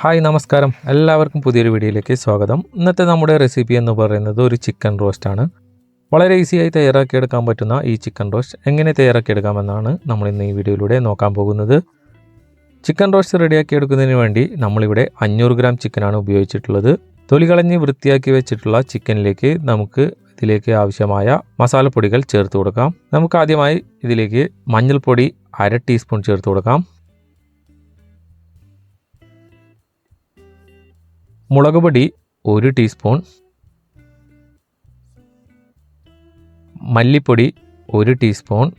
Hi നമസ്കാരം. എല്ലാവർക്കും പുതിയൊരു വീഡിയോയിലേക്ക് സ്വാഗതം. ഇന്നത്തെ നമ്മുടെ റെസിപ്പി എന്ന് പറയുന്നത് ഒരു ചിക്കൻ റോസ്റ്റാണ് വളരെ ഈസിയായി തയ്യാറാക്കിയെടുക്കാൻ പറ്റുന്ന ഈ ചിക്കൻ റോസ്റ്റ് എങ്ങനെ തയ്യാറാക്കിയെടുക്കാമെന്നാണ് നമ്മൾ ഇന്ന് ഈ വീഡിയോയിലൂടെ നോക്കാൻ പോകുന്നത്. ചിക്കൻ റോസ്റ്റ് റെഡിയാക്കി എടുക്കുന്നതിന് വേണ്ടി നമ്മളിവിടെ അഞ്ഞൂറ് ഗ്രാം ചിക്കനാണ് ഉപയോഗിച്ചിട്ടുള്ളത്. തൊലി കളഞ്ഞ് വൃത്തിയാക്കി വെച്ചിട്ടുള്ള ചിക്കനിലേക്ക് നമുക്ക് ഇതിലേക്ക് ആവശ്യമായ മസാലപ്പൊടികൾ ചേർത്ത് കൊടുക്കാം. നമുക്ക് ആദ്യമായി ഇതിലേക്ക് മഞ്ഞൾപ്പൊടി അര ടീസ്പൂൺ ചേർത്ത് കൊടുക്കാം. മുളക് പൊടി ഒരു ടീസ്പൂൺ. മല്ലിപ്പൊടി ഒരു ടീസ്പൂൺ.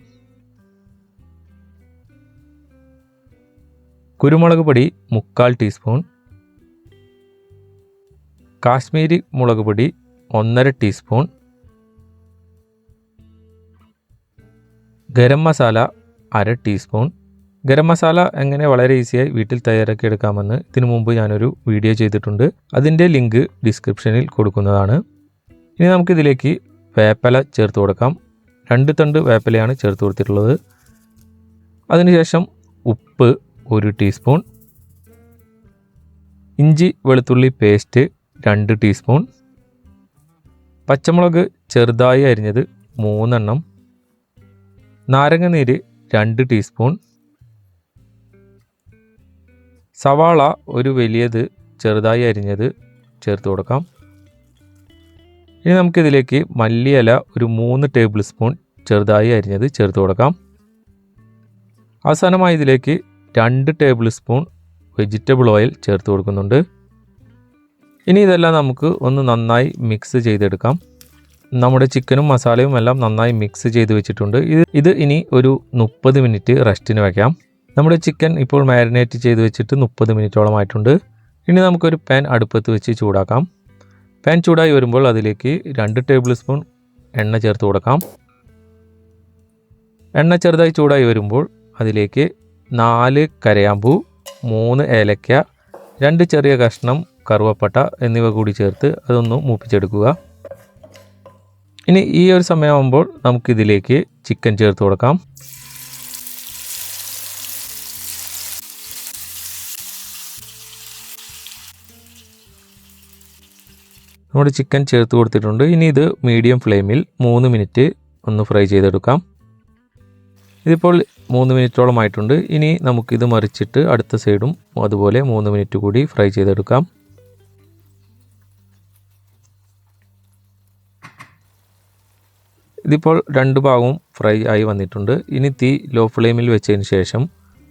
കുരുമുളക് പൊടി മുക്കാൽ ടീസ്പൂൺ. കാശ്മീരി മുളക് പൊടി ഒന്നര ടീസ്പൂൺ. ഗരം മസാല അര ടീസ്പൂൺ. ഗരം മസാല എങ്ങനെ വളരെ ഈസിയായി വീട്ടിൽ തയ്യാറാക്കി എടുക്കാമെന്ന് ഇതിനു മുമ്പ് ഞാനൊരു വീഡിയോ ചെയ്തിട്ടുണ്ട്. അതിന്റെ ലിങ്ക് ഡിസ്ക്രിപ്ഷനിൽ കൊടുക്കുന്നതാണ്. ഇനി നമുക്കിതിലേക്ക് വേപ്പല ചേർത്ത് കൊടുക്കാം. രണ്ട് തണ്ട് വേപ്പലയാണ് ചേർത്ത് കൊടുത്തിട്ടുള്ളത്. അതിനുശേഷം ഉപ്പ് ഒരു ടീസ്പൂൺ ഇഞ്ചി വെളുത്തുള്ളി പേസ്റ്റ് രണ്ട് ടീസ്പൂൺ പച്ചമുളക് ചെറുതായി അരിഞ്ഞത് മൂന്നെണ്ണം. നാരങ്ങ നീര് രണ്ട് ടീസ്പൂൺ സവാള ഒരു വലിയത് ചെറുതായി അരിഞ്ഞത് ചേർത്ത് കൊടുക്കാം. ഇനി നമുക്കിതിലേക്ക് മല്ലിയില ഒരു മൂന്ന് ടേബിൾ സ്പൂൺ ചെറുതായി അരിഞ്ഞത് ചേർത്ത് കൊടുക്കാം. അവസാനമായി ഇതിലേക്ക് രണ്ട് ടേബിൾ സ്പൂൺ വെജിറ്റബിൾ ഓയിൽ ചേർത്ത് കൊടുക്കുന്നുണ്ട്. ഇനി ഇതെല്ലാം നമുക്ക് ഒന്ന് നന്നായി മിക്സ് ചെയ്തെടുക്കാം. നമ്മുടെ ചിക്കനും മസാലയും എല്ലാം നന്നായി മിക്സ് ചെയ്ത് വെച്ചിട്ടുണ്ട്. ഇത് ഇത് ഇനി ഒരു മുപ്പത് മിനിറ്റ് റെസ്റ്റിന് വയ്ക്കാം നമ്മുടെ ചിക്കൻ ഇപ്പോൾ മാരിനേറ്റ് ചെയ്ത് വെച്ചിട്ട് മുപ്പത് മിനിറ്റോളം ആയിട്ടുണ്ട്. ഇനി നമുക്കൊരു പാൻ അടുപ്പത്ത് വെച്ച് ചൂടാക്കാം. പാൻ ചൂടായി വരുമ്പോൾ അതിലേക്ക് രണ്ട് ടേബിൾ സ്പൂൺ എണ്ണ ചേർത്ത് കൊടുക്കാം. എണ്ണ ചെറുതായി ചൂടായി വരുമ്പോൾ അതിലേക്ക് നാല് കരയാമ്പൂ മൂന്ന് ഏലക്ക രണ്ട് ചെറിയ കഷ്ണം കറുവപ്പട്ട എന്നിവ കൂടി ചേർത്ത് അതൊന്ന് മൂപ്പിച്ചെടുക്കുക. ഇനി ഈ ഒരു സമയമാകുമ്പോൾ നമുക്കിതിലേക്ക് ചിക്കൻ ചേർത്ത് കൊടുക്കാം. നമ്മുടെ ചിക്കൻ ചേർത്ത് കൊടുത്തിട്ടുണ്ട്. ഇനി ഇത് മീഡിയം ഫ്ലെയിമിൽ മൂന്ന് മിനിറ്റ് ഒന്ന് ഫ്രൈ ചെയ്തെടുക്കാം. ഇതിപ്പോൾ മൂന്ന് മിനിറ്റോളം ആയിട്ടുണ്ട്. ഇനി നമുക്കിത് മറിച്ചിട്ട് അടുത്ത സൈഡും അതുപോലെ മൂന്ന് മിനിറ്റ് കൂടി ഫ്രൈ ചെയ്തെടുക്കാം. ഇതിപ്പോൾ രണ്ട് ഭാഗവും ഫ്രൈ ആയി വന്നിട്ടുണ്ട്. ഇനി തീ ലോ ഫ്ലെയിമിൽ വെച്ചതിന് ശേഷം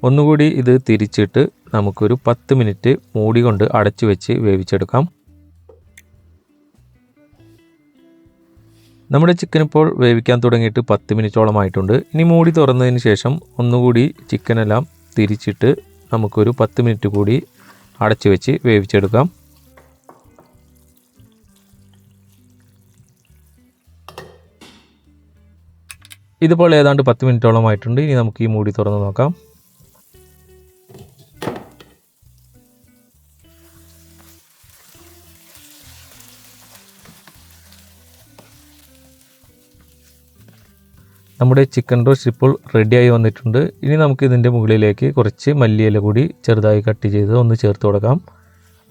ഒന്നുകൂടി ഇത് തിരിച്ചിട്ട് നമുക്കൊരു പത്ത് മിനിറ്റ് മൂടി കൊണ്ട് അടച്ചു വെച്ച് വേവിച്ചെടുക്കാം. നമ്മുടെ ചിക്കൻ ഇപ്പോൾ വേവിക്കാൻ തുടങ്ങിയിട്ട് പത്ത് മിനിറ്റോളമായിട്ടുണ്ട്. ഇനി മൂടി തുറന്നതിന് ശേഷം ഒന്നുകൂടി ചിക്കനെല്ലാം തിരിച്ചിട്ട് നമുക്കൊരു പത്ത് മിനിറ്റ് കൂടി അടച്ചു വെച്ച് വേവിച്ചെടുക്കാം. ഇതുപോലെ ഏതാണ്ട് പത്ത് മിനിറ്റോളം ആയിട്ടുണ്ട് ഇനി നമുക്ക് ഈ മൂടി തുറന്ന് നോക്കാം. നമ്മുടെ ചിക്കൻ റോസ്റ്റ് ഇപ്പോൾ റെഡിയായി വന്നിട്ടുണ്ട്. ഇനി നമുക്ക് ഇതിന്റെ മുകളിലേക്ക് കുറച്ച് മല്ലിയില കൂടി ചെറുതായി കട്ട് ചെയ്ത് ഒന്ന് ചേർത്ത് കൊടുക്കാം.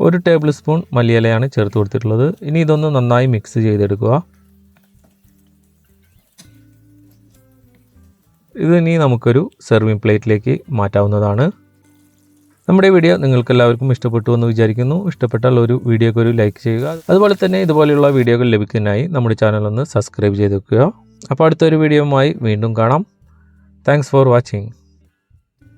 ഒരു ടേബിൾ സ്പൂൺ മല്ലിയിലയാണ് ചേർത്ത് കൊടുത്തിട്ടുള്ളത്. ഇനി ഇതൊന്ന് നന്നായി മിക്സ് ചെയ്തെടുക്കുക. ഇത് ഇനി നമുക്കൊരു സെർവിങ് പ്ലേറ്റിലേക്ക് മാറ്റാവുന്നതാണ്. നമ്മുടെ വീഡിയോ നിങ്ങൾക്ക് എല്ലാവർക്കും ഇഷ്ടപ്പെട്ടു എന്ന് വിചാരിക്കുന്നു. ഇഷ്ടപ്പെട്ടാൽ ഒരു വീഡിയോക്ക് ഒരു ലൈക്ക് ചെയ്യുക. അതുപോലെ തന്നെ ഇതുപോലെയുള്ള വീഡിയോകൾ ലഭിക്കുന്നതിനായി നമ്മുടെ ചാനൽ ഒന്ന് സബ്സ്ക്രൈബ് ചെയ്ത് വെക്കുക. അപ്പോൾ അടുത്തൊരു വീഡിയോയുമായി വീണ്ടും കാണാം. Thanks for watching